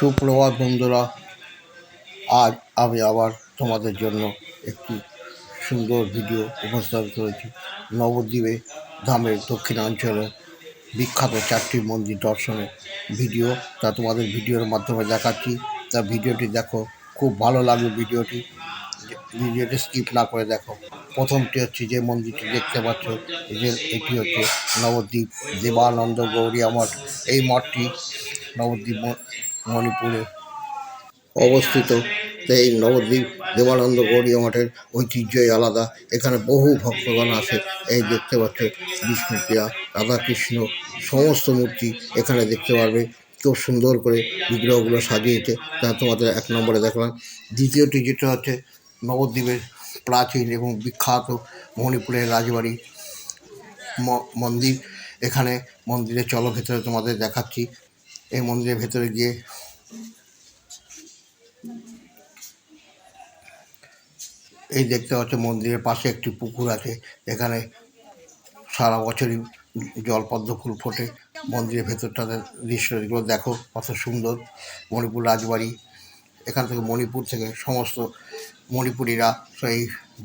সুপ্রভাত বন্ধুরা, আজ আমি আবার তোমাদের জন্য একটি সুন্দর ভিডিও উপস্থাপন করেছি। নবদ্বীপে ধামের দক্ষিণাঞ্চলে বিখ্যাত চারটি মন্দির দর্শনের ভিডিও তা তোমাদের ভিডিওর মাধ্যমে দেখাচ্ছি। তা ভিডিওটি দেখো, খুব ভালো লাগবে ভিডিওটি ভিডিওটি স্কিপ না করে দেখো। প্রথমটি হচ্ছে যে মন্দিরটি দেখতে পাচ্ছ, যে এটি হচ্ছে নবদ্বীপ দেবানন্দ গৌরী মঠ এই মঠটি নবদ্বীপ মণিপুরে অবস্থিত। এই নবদ্বীপ দেবানন্দ গৌরী মঠের ঐতিহ্যই আলাদা। এখানে বহু ভক্তগণ আসে। এই দেখতে পাচ্ছ বিষ্ণুপ্রিয়া রাধাকৃষ্ণ, সমস্ত মূর্তি এখানে দেখতে পারবে। খুব সুন্দর করে বিগ্রহগুলো সাজিয়েছে। তা তোমাদের এক নম্বরে দেখলাম। দ্বিতীয়টি যেটা হচ্ছে নবদ্বীপের প্রাচীন এবং বিখ্যাত মণিপুরের রাজবাড়ি মন্দির। এখানে মন্দিরে চলো ভেতরে তোমাদের দেখাচ্ছি। এই মন্দিরের ভেতরে গিয়ে এই দেখতে পাচ্ছ মন্দিরের পাশে একটি পুকুর আছে। এখানে সারা বছরই জলপদ্ম ফুল ফোটে। মন্দিরের ভেতরটাতে দৃশ্যগুলো দেখো, কত সুন্দর। মণিপুর রাজবাড়ি, এখান থেকে মণিপুর থেকে সমস্ত মণিপুরীরা সেই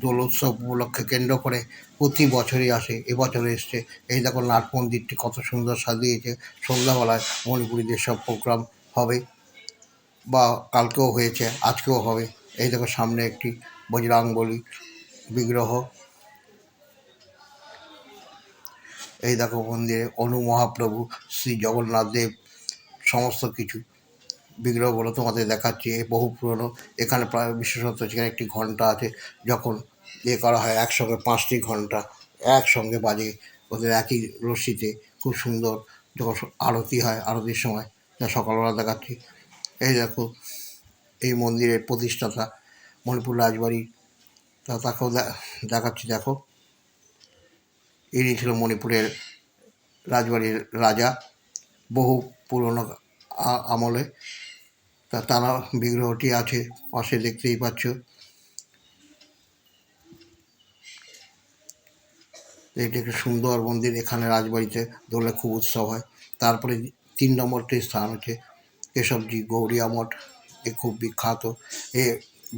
দোল উৎসব উপলক্ষে কেন্দ্র করে প্রতি বছরই আসে এবছরে এসছে। এই দেখো নাট মন্দিরটি কত সুন্দর সাজিয়েছে। সন্ধ্যাবেলায় মণিপুরীদের সব প্রোগ্রাম হবে বা কালকেও হয়েছে, আজকেও হবে। এই দেখো সামনে একটি বজরাঙ্গলি বিগ্রহ। এই দেখো মন্দিরে অনু মহাপ্রভু শ্রী জগন্নাথ দেব, সমস্ত কিছু। বিগ্রহগুলো তোমাদের দেখাচ্ছি, এ বহু পুরনো। এখানে প্রায় বিশেষত সেখানে একটি ঘণ্টা আছে, যখন ইয়ে করা হয় একসঙ্গে পাঁচটি ঘণ্টা। একসঙ্গে বাজে, ওদের একই রশ্মিতে খুব সুন্দর যখন আরতি হয়, আরতির সময়, যা সকালবেলা দেখাচ্ছি। এই দেখো, এই মন্দিরের প্রতিষ্ঠাতা মণিপুর রাজবাড়ি, তা তাকেও দেখাচ্ছি, দেখো। ইনি ছিল মণিপুরের রাজবাড়ির রাজা, বহু পুরনো আমলে। তা তারা বিগ্রহটি আছে, পাশে দেখতেই পাচ্ছ। এটি একটি সুন্দর মন্দির, এখানে রাজবাড়িতে দোলে খুব উৎসব হয়। তারপরে তিন নম্বরটি স্থান হচ্ছে কেশবজি গৌরিয়া মঠ, এ খুব বিখ্যাত। এ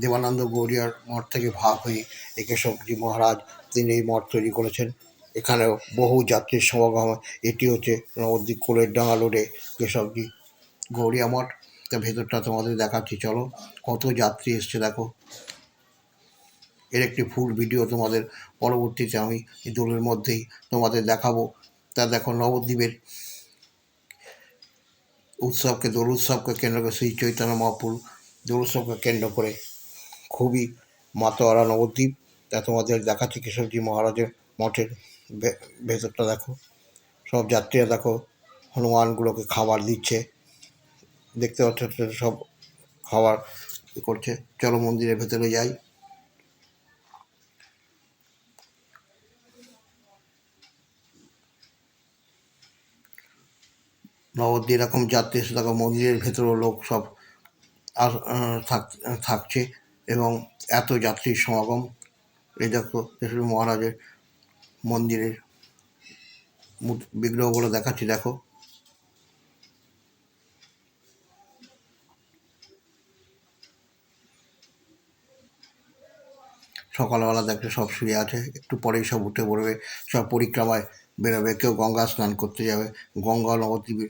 দেবানন্দ গৌরিয়ার মঠ থেকে ভাগ হয়ে এ কেশবজি মহারাজ তিনি এই মঠ তৈরি করেছেন। এখানেও বহু যাত্রীর সমাগম এটি হচ্ছে নবদ্বীপ কোলের ডাঙা রোডে কেশবজি গৌরিয়া মঠ। তা ভেতরটা তোমাদের দেখাচ্ছি, চলো। কত যাত্রী এসছে, দেখো। এর একটি ফুল ভিডিও তোমাদের পরবর্তীতে আমি দোলের মধ্যেই তোমাদের দেখাবো। তা দেখো, নবদ্বীপের উৎসবকে, দোল উৎসবকে কেন্দ্র করে শ্রী চৈতন্য মহাপুর দোল উৎসবকে কেন্দ্র করে খুবই মাতোয়ারা নবদ্বীপ। তা তোমাদের দেখাচ্ছি কেশবজি মহারাজের মঠের ভেতরটা, দেখো। সব যাত্রীরা, দেখো, হনুমানগুলোকে খাবার দিচ্ছে। দেখতে পাচ্ছ সব খাবার করছে। চলো মন্দিরের ভেতরে যাই। নবদ্বী এরকম যাত্রী এসে দেখো মন্দিরের ভেতরেও লোক সব থাক- থাকছে এবং এত যাত্রীর সমাগম। এই দেখো মহারাজের মন্দিরের বিগ্রহগুলো দেখাচ্ছি, দেখো। সকালবেলা দেখলে সব শুয়ে আছে, একটু পরেই সব উঠে পড়বে, সব পরিক্রমায় বেরোবে, কেউ গঙ্গা স্নান করতে যাবে, গঙ্গা নবদ্বীপের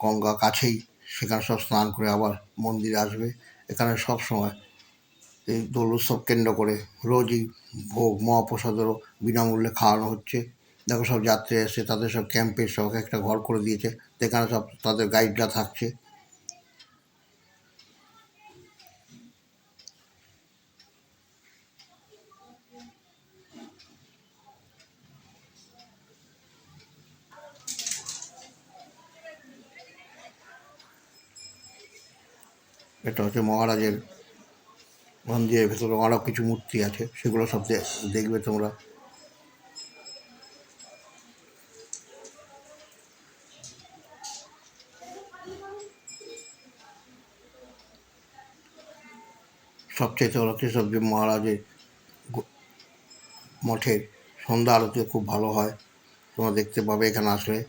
গঙ্গা কাছেই সেখানে সব স্নান করে আবার মন্দিরে আসবে, এখানে সব সময় এই দোল উৎসব কেন্দ্র করে রোজই ভোগ, মহাপ্রসাদেরও বিনামূল্যে খাওয়ানো হচ্ছে, দেখো সব যাত্রী এসে তাদের সব ক্যাম্পের সব একটা ঘর করে দিয়েছে সেখানে সব তাদের গাইডরা থাকছে। এটা হচ্ছে মহারাজের মন্দিরের ভেতরে আরও কিছু মূর্তি আছে, সেগুলো সব দেখবে তোমরা। সবচেয়ে হলো কেশবদেব মহারাজের গো- মঠের সন্ধ্যা আরতি খুব ভালো হয়, তোমরা দেখতে পাবে এখানে আসলে।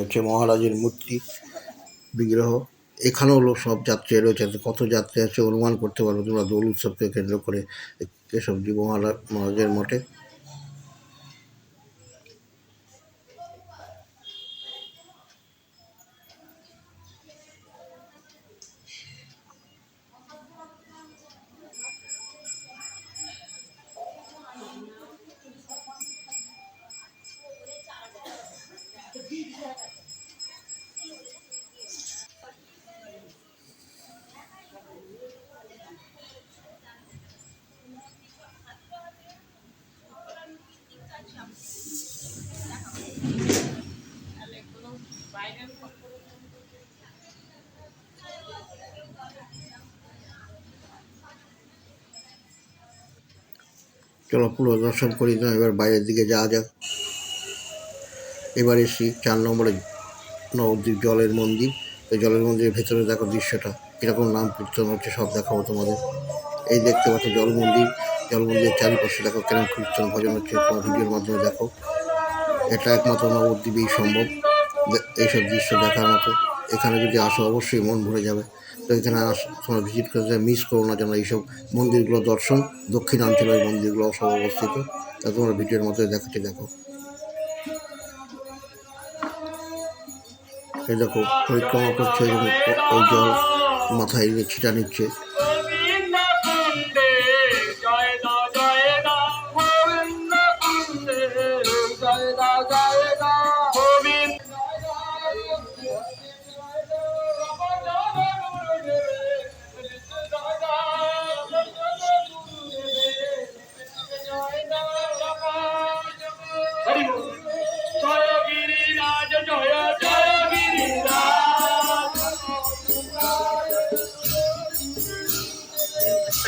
হচ্ছে মহারাজের মূর্তি, বিগ্রহ। এখানেও লোক সব যাত্রী রয়েছে। কত যাত্রী আছে অনুমান করতে পারব তোমরা দোল উৎসবকে কেন্দ্র করে? কেশবজি মহারাজ মহারাজের মঠে। চলো পুরো দর্শন করি, না, এবার বাইরের দিকে যাওয়া যাক। এবার এসি, চার নম্বরে নবদ্বীপ জলের মন্দির। তো জলের মন্দিরের ভেতরে দেখো দৃশ্যটা, কীরকম নাম কীর্তন হচ্ছে, সব দেখাবো তোমাদের। এই দেখতে পাচ্ছ জল মন্দির। জল মন্দিরের চারিপাশে দেখো কেরম কীর্তন ভজন হচ্ছে ভিডিওর মাধ্যমে দেখো। এটা একমাত্র নবদ্বীপেই সম্ভব। এইসব দৃশ্য দেখার মতো। এখানে যদি আসো, অবশ্যই মন ভরে যাবে। তো এখানে তোমরা ভিজিট করতে মিস করো না যেন এইসব মন্দিরগুলো দর্শন দক্ষিণাঞ্চলের মন্দিরগুলো সব অবস্থিত তা তোমরা ভিডিওর মধ্যে দেখাচ্ছি দেখো। এই দেখো, পরিক্রমা করছে এবং ওই জল মাথায় ছিটা নিচ্ছে।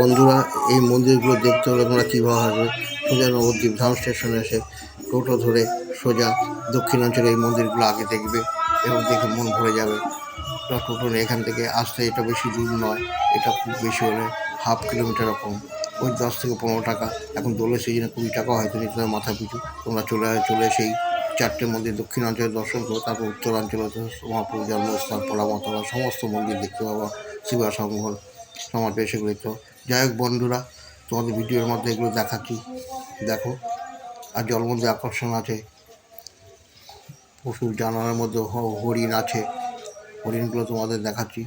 বন্ধুরা, এই মন্দিরগুলো দেখতে হলে তোমরা কীভাবে আসবে সোজা নবদ্বীপ ধাম স্টেশনে এসে টোটো ধরে সোজা দক্ষিণাঞ্চলে এই মন্দিরগুলো আগে দেখবে এবং দেখে মন ভরে যাবে। টোটো এখান থেকে আসতে এটা বেশি দূর নয়, এটা খুব বেশি হলে হাফ কিলোমিটার কম। ওই দশ থেকে পনেরো টাকা। এখন দোলের সিজনে কুড়ি টাকা হয়তো হবে মাথা পিছু। তোমরা চলে চলে সেই চারটে মন্দির, দক্ষিণাঞ্চলে দর্শন করো, তারপর উত্তরাঞ্চলে তো মহাপ্রভু, জন্মস্থান, পোড়ামতলা, সমস্ত মন্দির দেখতে পাবো। শিবাসংঘ সমাজ সেগুলো তো যাই হোক বন্ধুরা, তোমাদের ভিডিওর মধ্যে এগুলো দেখাচ্ছি। দেখো, আর জলমধ্যে আকর্ষণ আছে পশু জানোয়ারের মধ্যে হরিণ আছে। হরিণগুলো তোমাদের দেখাচ্ছি।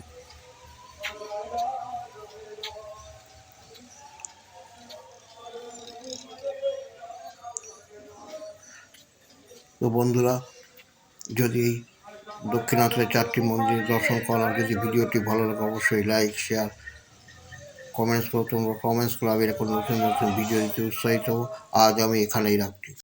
তো বন্ধুরা, যদি এই দক্ষিণাঞ্চলের চারটি মন্দির দর্শন করার, যদি ভিডিওটি ভালো লাগে, অবশ্যই লাইক শেয়ার কমেন্টস করো, তোমরা কমেন্টস করো, আমি এরকম নতুন নতুন ভিডিও দিতে উৎসাহিত হব। আজ আমি এখানেই রাখছি।